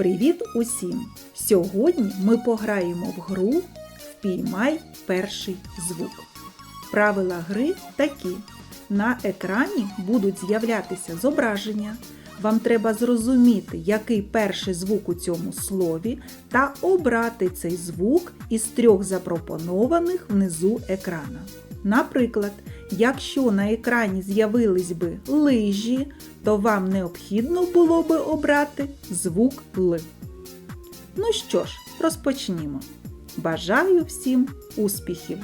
Привіт усім! Сьогодні ми пограємо в гру Впіймай перший звук. Правила гри такі: на екрані будуть з'являтися зображення. Вам треба зрозуміти, який перший звук у цьому слові, та обрати цей звук із трьох запропонованих внизу екрана. Наприклад, якщо на екрані з'явились би лижі, то вам необхідно було би обрати звук Л. Ну що ж, розпочнімо. Бажаю всім успіхів!